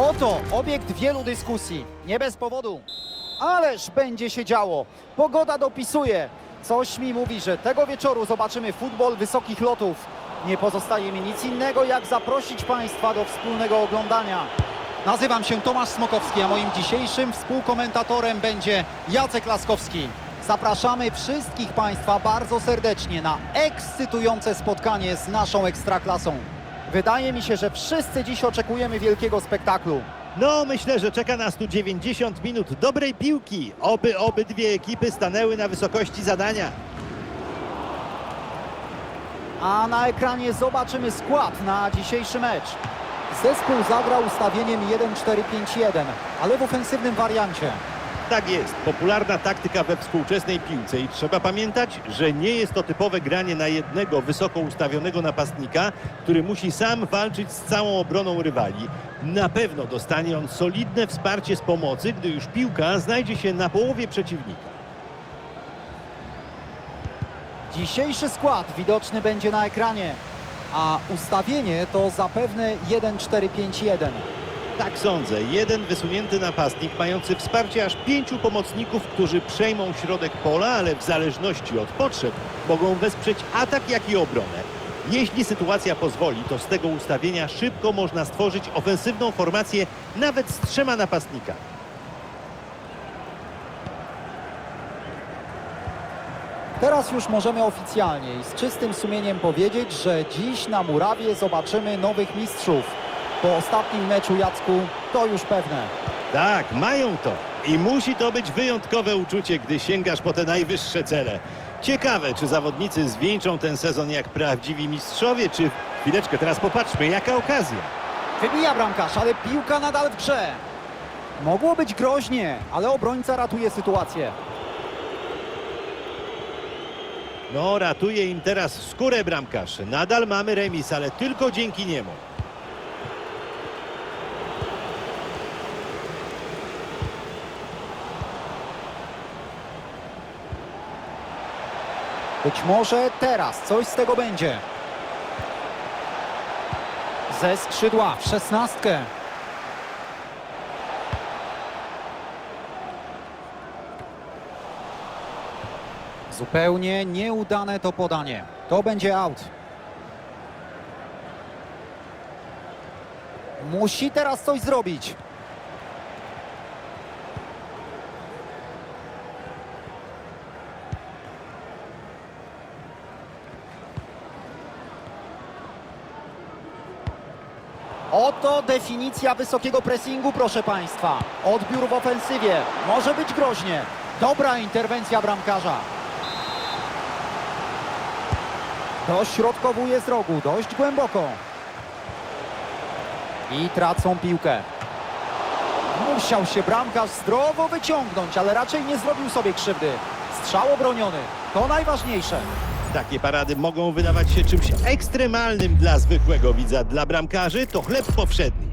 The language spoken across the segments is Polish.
Oto obiekt wielu dyskusji, nie bez powodu. Ależ będzie się działo. Pogoda dopisuje. Coś mi mówi, że tego wieczoru zobaczymy futbol wysokich lotów. Nie pozostaje mi nic innego, jak zaprosić Państwa do wspólnego oglądania. Nazywam się Tomasz Smokowski, a moim dzisiejszym współkomentatorem będzie Jacek Laskowski. Zapraszamy wszystkich Państwa bardzo serdecznie na ekscytujące spotkanie z naszą Ekstraklasą. Wydaje mi się, że wszyscy dziś oczekujemy wielkiego spektaklu. No, myślę, że czeka nas tu 90 minut dobrej piłki. Oby obydwie ekipy stanęły na wysokości zadania. A na ekranie zobaczymy skład na dzisiejszy mecz. Zespół zagrał ustawieniem 1-4-5-1, ale w ofensywnym wariancie. Tak jest, popularna taktyka we współczesnej piłce i trzeba pamiętać, że nie jest to typowe granie na jednego wysoko ustawionego napastnika, który musi sam walczyć z całą obroną rywali. Na pewno dostanie on solidne wsparcie z pomocy, gdy już piłka znajdzie się na połowie przeciwnika. Dzisiejszy skład widoczny będzie na ekranie, a ustawienie to zapewne 1-4-5-1. Tak sądzę. Jeden wysunięty napastnik mający wsparcie aż pięciu pomocników, którzy przejmą środek pola, ale w zależności od potrzeb mogą wesprzeć atak, jak i obronę. Jeśli sytuacja pozwoli, to z tego ustawienia szybko można stworzyć ofensywną formację nawet z trzema napastnikami. Teraz już możemy oficjalnie i z czystym sumieniem powiedzieć, że dziś na murawie zobaczymy nowych mistrzów. Po ostatnim meczu Jacku to już pewne. Tak, mają to. I musi to być wyjątkowe uczucie, gdy sięgasz po te najwyższe cele. Ciekawe, czy zawodnicy zwieńczą ten sezon jak prawdziwi mistrzowie, czy... Chwileczkę, teraz popatrzmy, jaka okazja. Wybija bramkarz, ale piłka nadal w grze. Mogło być groźnie, ale obrońca ratuje sytuację. No, ratuje im teraz skórę bramkarz. Nadal mamy remis, ale tylko dzięki niemu. Być może teraz coś z tego będzie. Ze skrzydła w szesnastkę. Zupełnie nieudane to podanie. To będzie out. Musi teraz coś zrobić. Oto definicja wysokiego pressingu, proszę Państwa. Odbiór w ofensywie. Może być groźnie. Dobra interwencja bramkarza. Dośrodkowuje z rogu, dość głęboko. I tracą piłkę. Musiał się bramkarz zdrowo wyciągnąć, ale raczej nie zrobił sobie krzywdy. Strzał obroniony. To najważniejsze. Takie parady mogą wydawać się czymś ekstremalnym dla zwykłego widza. Dla bramkarzy to chleb powszedni.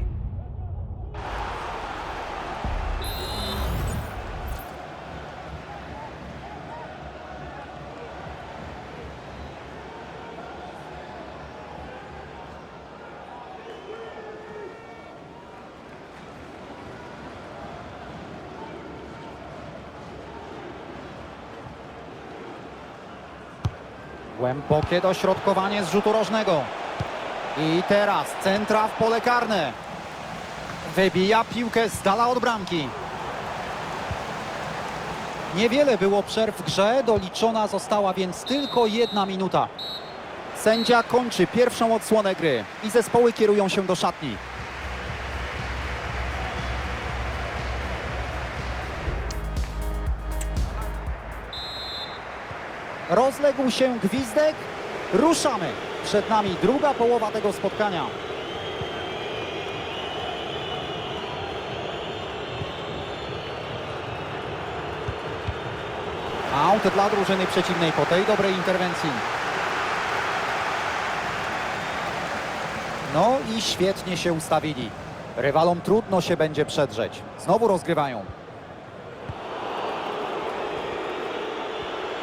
Głębokie dośrodkowanie z rzutu rożnego. I teraz centra w pole karne. Wybija piłkę z dala od bramki. Niewiele było przerw w grze, doliczona została więc tylko jedna minuta. Sędzia kończy pierwszą odsłonę gry i zespoły kierują się do szatni. Rozległ się gwizdek. Ruszamy. Przed nami druga połowa tego spotkania. Aut dla drużyny przeciwnej po tej dobrej interwencji. No i świetnie się ustawili. Rywalom trudno się będzie przedrzeć. Znowu rozgrywają.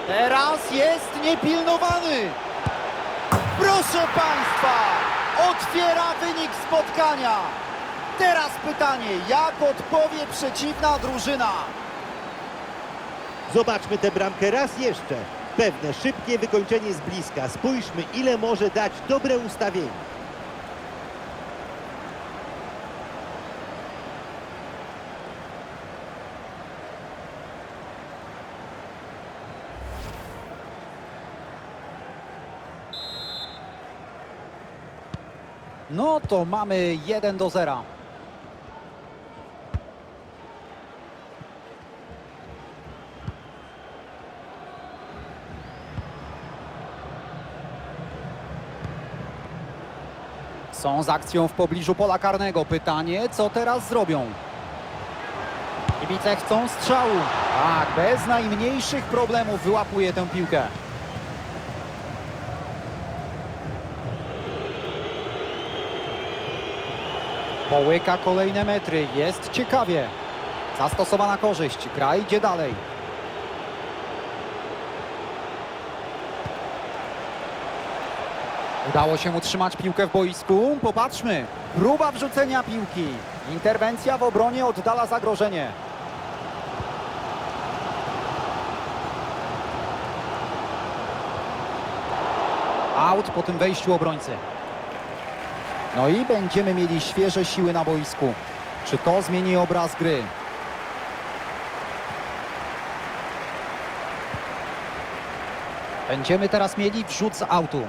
Teraz jest niepilnowany. Proszę Państwa, otwiera wynik spotkania. Teraz pytanie, jak odpowie przeciwna drużyna? Zobaczmy tę bramkę raz jeszcze. Pewne szybkie wykończenie z bliska. Spójrzmy, ile może dać dobre ustawienie. No to mamy 1 do 0. Są z akcją w pobliżu pola karnego. Pytanie, co teraz zrobią? Kibice chcą strzału. Tak, bez najmniejszych problemów wyłapuje tę piłkę. Połyka kolejne metry. Jest ciekawie. Zastosowana korzyść. Gra idzie dalej. Udało się utrzymać piłkę w boisku. Popatrzmy. Próba wrzucenia piłki. Interwencja w obronie oddala zagrożenie. Out po tym wejściu obrońcy. No i będziemy mieli świeże siły na boisku. Czy to zmieni obraz gry? Będziemy teraz mieli wrzut z autu.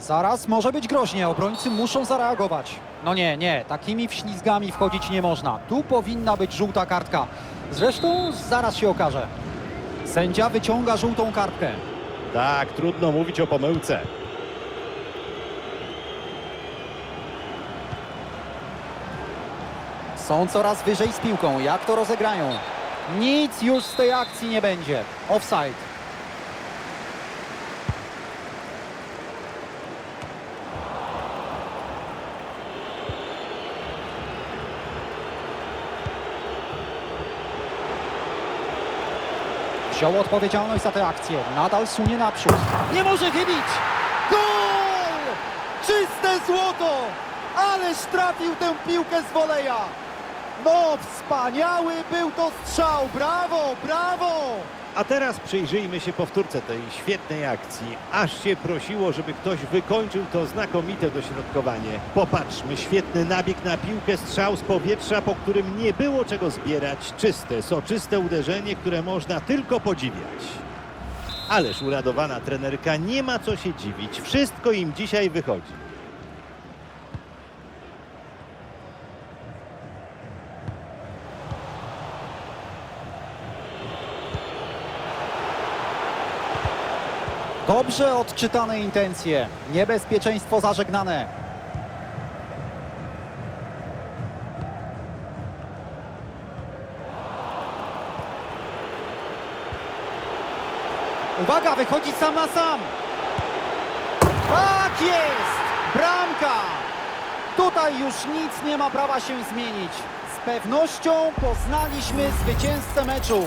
Zaraz może być groźnie, obrońcy muszą zareagować. No nie, nie, takimi wślizgami wchodzić nie można. Tu powinna być żółta kartka. Zresztą zaraz się okaże. Sędzia wyciąga żółtą kartkę. Tak, trudno mówić o pomyłce. Są coraz wyżej z piłką. Jak to rozegrają? Nic już z tej akcji nie będzie. Offside. Wziął odpowiedzialność za tę akcję. Nadal sunie naprzód. Nie może chybić! Gol! Czyste złoto! Ależ trafił tę piłkę z woleja! No, wspaniały był to strzał! Brawo, brawo! A teraz przyjrzyjmy się powtórce tej świetnej akcji. Aż się prosiło, żeby ktoś wykończył to znakomite dośrodkowanie. Popatrzmy, świetny nabieg na piłkę, strzał z powietrza, po którym nie było czego zbierać. Czyste, soczyste uderzenie, które można tylko podziwiać. Ależ uradowana trenerka, nie ma co się dziwić. Wszystko im dzisiaj wychodzi. Dobrze odczytane intencje. Niebezpieczeństwo zażegnane. Uwaga, wychodzi sam na sam. Tak jest! Bramka! Tutaj już nic nie ma prawa się zmienić. Z pewnością poznaliśmy zwycięzcę meczu.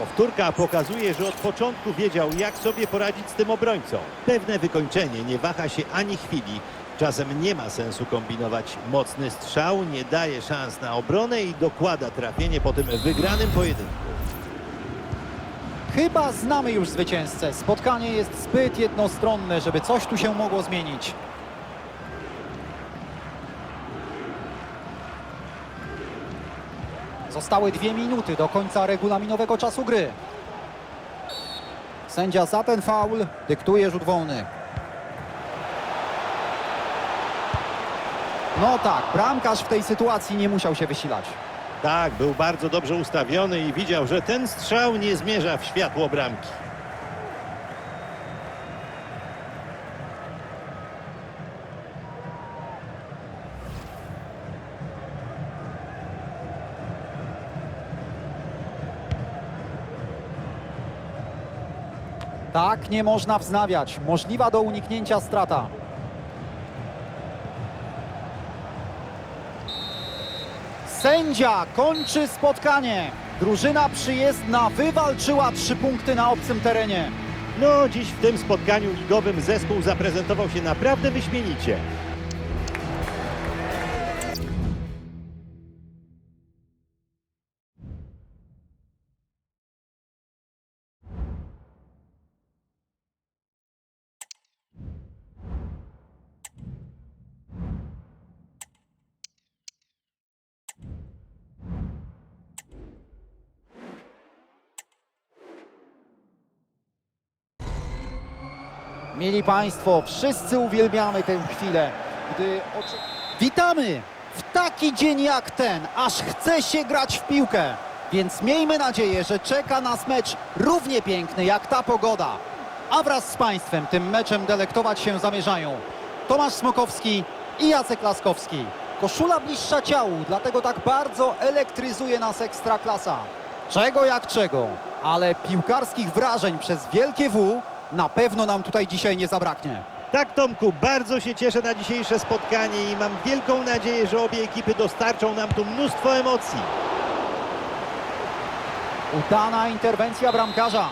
Powtórka pokazuje, że od początku wiedział, jak sobie poradzić z tym obrońcą. Pewne wykończenie nie waha się ani chwili. Czasem nie ma sensu kombinować. Mocny strzał nie daje szans na obronę i dokłada trafienie po tym wygranym pojedynku. Chyba znamy już zwycięzcę. Spotkanie jest zbyt jednostronne, żeby coś tu się mogło zmienić. Zostały dwie minuty do końca regulaminowego czasu gry. Sędzia za ten faul dyktuje rzut wolny. No tak, bramkarz w tej sytuacji nie musiał się wysilać. Tak, był bardzo dobrze ustawiony i widział, że ten strzał nie zmierza w światło bramki. Nie można wznawiać. Możliwa do uniknięcia strata. Sędzia kończy spotkanie. Drużyna przyjezdna wywalczyła trzy punkty na obcym terenie. No, dziś w tym spotkaniu ligowym zespół zaprezentował się naprawdę wyśmienicie. Mili Państwo, wszyscy uwielbiamy tę chwilę, gdy. Witamy w taki dzień jak ten, aż chce się grać w piłkę. Więc miejmy nadzieję, że czeka nas mecz równie piękny jak ta pogoda. A wraz z Państwem tym meczem delektować się zamierzają Tomasz Smokowski i Jacek Laskowski. Koszula bliższa ciału, dlatego tak bardzo elektryzuje nas Ekstraklasa. Czego jak czego, ale piłkarskich wrażeń przez wielkie W na pewno nam tutaj dzisiaj nie zabraknie. Tak, Tomku, bardzo się cieszę na dzisiejsze spotkanie i mam wielką nadzieję, że obie ekipy dostarczą nam tu mnóstwo emocji. Udana interwencja bramkarza.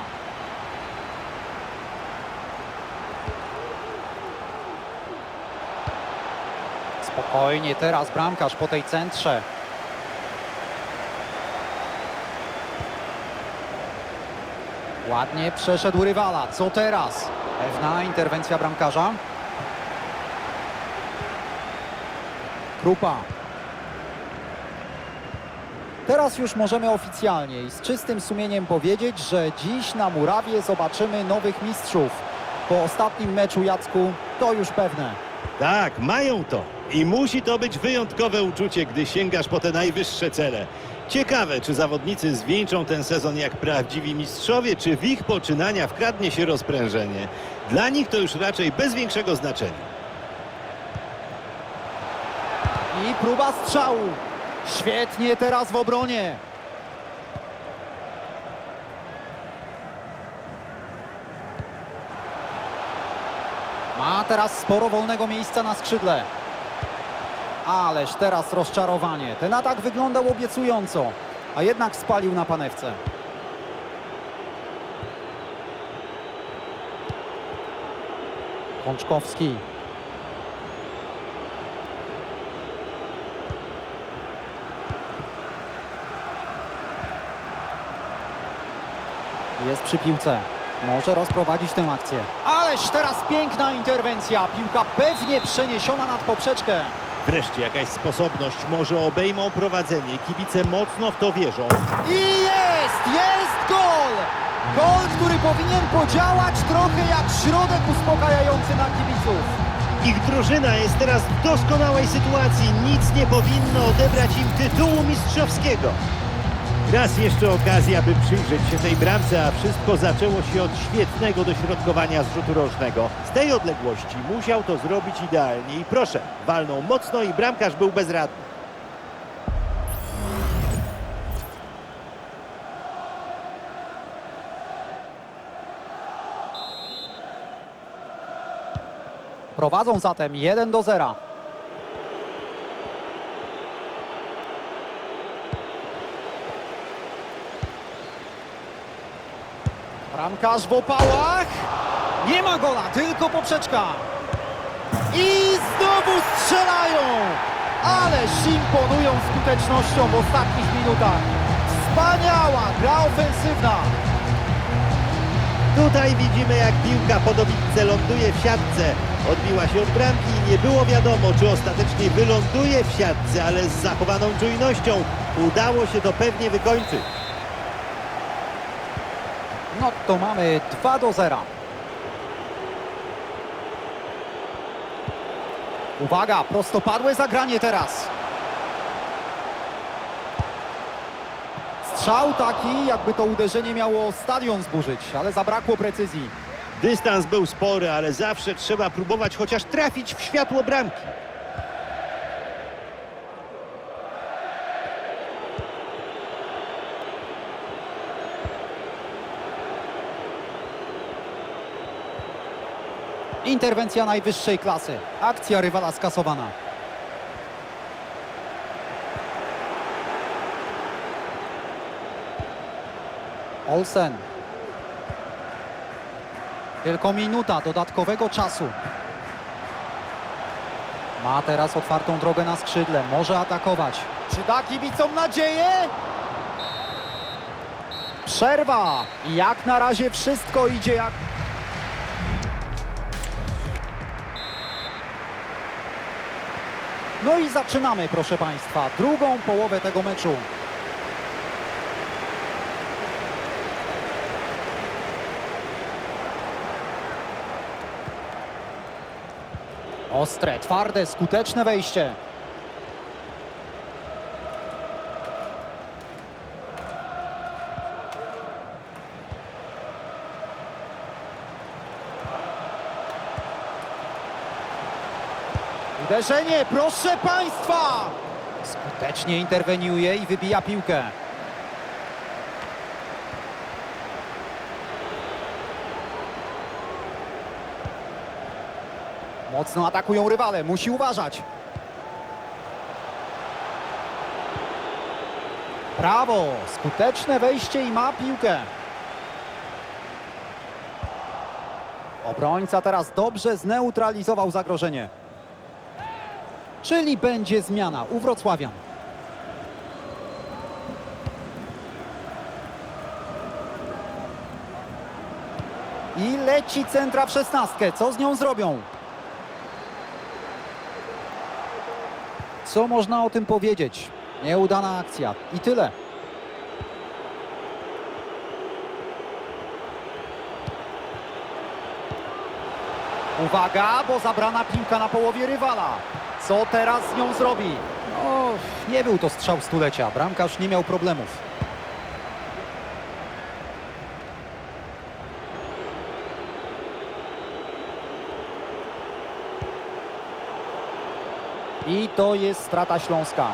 Spokojnie teraz bramkarz po tej centrze. Ładnie przeszedł rywala. Co teraz? Pewna interwencja bramkarza. Krupa. Teraz już możemy oficjalnie i z czystym sumieniem powiedzieć, że dziś na murawie zobaczymy nowych mistrzów. Po ostatnim meczu Jacku to już pewne. Tak, mają to. I musi to być wyjątkowe uczucie, gdy sięgasz po te najwyższe cele. Ciekawe, czy zawodnicy zwieńczą ten sezon jak prawdziwi mistrzowie, czy w ich poczynania wkradnie się rozprężenie. Dla nich to już raczej bez większego znaczenia. I próba strzału. Świetnie teraz w obronie. Ma teraz sporo wolnego miejsca na skrzydle. Ależ teraz rozczarowanie. Ten atak wyglądał obiecująco, a jednak spalił na panewce. Kączkowski. Jest przy piłce. Może rozprowadzić tę akcję. Ależ teraz piękna interwencja. Piłka pewnie przeniesiona nad poprzeczkę. Wreszcie jakaś sposobność, może obejmą prowadzenie. Kibice mocno w to wierzą. I jest! Jest gol! Gol, który powinien podziałać trochę jak środek uspokajający na kibiców. Ich drużyna jest teraz w doskonałej sytuacji. Nic nie powinno odebrać im tytułu mistrzowskiego. Raz jeszcze okazja, by przyjrzeć się tej bramce, a wszystko zaczęło się od świetnego dośrodkowania z rzutu rożnego. Z tej odległości musiał to zrobić idealnie i proszę, walnął mocno i bramkarz był bezradny. Prowadzą zatem 1 do 0. Bramkarz w opałach. Nie ma gola, tylko poprzeczka. I znowu strzelają. Ależ imponują skutecznością w ostatnich minutach. Wspaniała gra ofensywna. Tutaj widzimy, jak piłka po dobitce ląduje w siatce. Odbiła się od bramki i nie było wiadomo, czy ostatecznie wyląduje w siatce, ale z zachowaną czujnością udało się to pewnie wykończyć. No to mamy 2 do 0. Uwaga, prostopadłe zagranie teraz. Strzał taki, jakby to uderzenie miało stadion zburzyć, ale zabrakło precyzji. Dystans był spory, ale zawsze trzeba próbować chociaż trafić w światło bramki. Interwencja najwyższej klasy. Akcja rywala skasowana. Olsen. Tylko minuta dodatkowego czasu. Ma teraz otwartą drogę na skrzydle, może atakować. Czy da kibicom nadzieję? Przerwa. Jak na razie wszystko idzie jak... No i zaczynamy, proszę Państwa, drugą połowę tego meczu. Ostre, twarde, skuteczne wejście. Uderzenie, proszę Państwa! Skutecznie interweniuje i wybija piłkę. Mocno atakują rywale, musi uważać. Brawo, skuteczne wejście i ma piłkę. Obrońca teraz dobrze zneutralizował zagrożenie. Czyli będzie zmiana u Wrocławian. I leci centra w szesnastkę. Co z nią zrobią? Co można o tym powiedzieć? Nieudana akcja. I tyle. Uwaga, bo zabrana piłka na połowie rywala. Co teraz z nią zrobi? No, nie był to strzał stulecia. Bramkarz nie miał problemów. I to jest strata Śląska.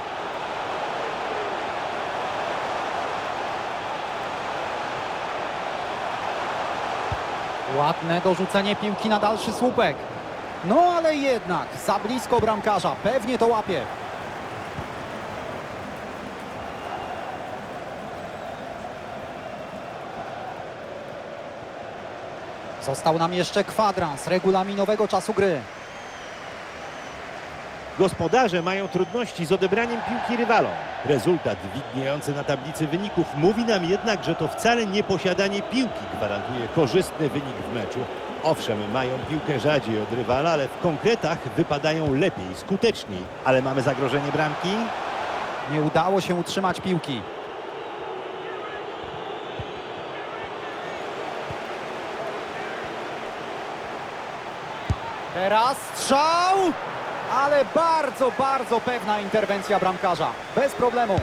Ładne dorzucenie piłki na dalszy słupek. No ale jednak za blisko bramkarza. Pewnie to łapie. Został nam jeszcze kwadrans regulaminowego czasu gry. Gospodarze mają trudności z odebraniem piłki rywalom. Rezultat widniejący na tablicy wyników mówi nam jednak, że to wcale nie posiadanie piłki gwarantuje korzystny wynik w meczu. Owszem, mają piłkę rzadziej od rywala, ale w konkretach wypadają lepiej, skuteczniej. Ale mamy zagrożenie bramki? Nie udało się utrzymać piłki. Teraz strzał! Ale bardzo, bardzo pewna interwencja bramkarza. Bez problemu.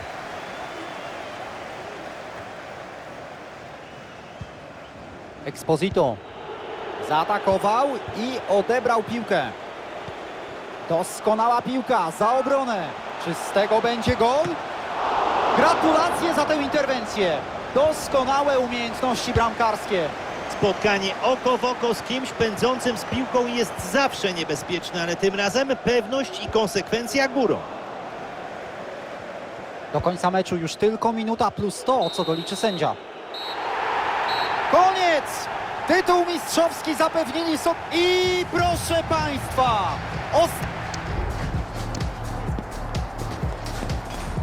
Exposito zaatakował i odebrał piłkę. Doskonała piłka za obronę. Czy z tego będzie gol? Gratulacje za tę interwencję. Doskonałe umiejętności bramkarskie. Spotkanie oko w oko z kimś pędzącym z piłką jest zawsze niebezpieczne, ale tym razem pewność i konsekwencja górą. Do końca meczu już tylko minuta plus to, co doliczy sędzia. Koniec! Tytuł mistrzowski zapewnili sobie i proszę Państwa, os-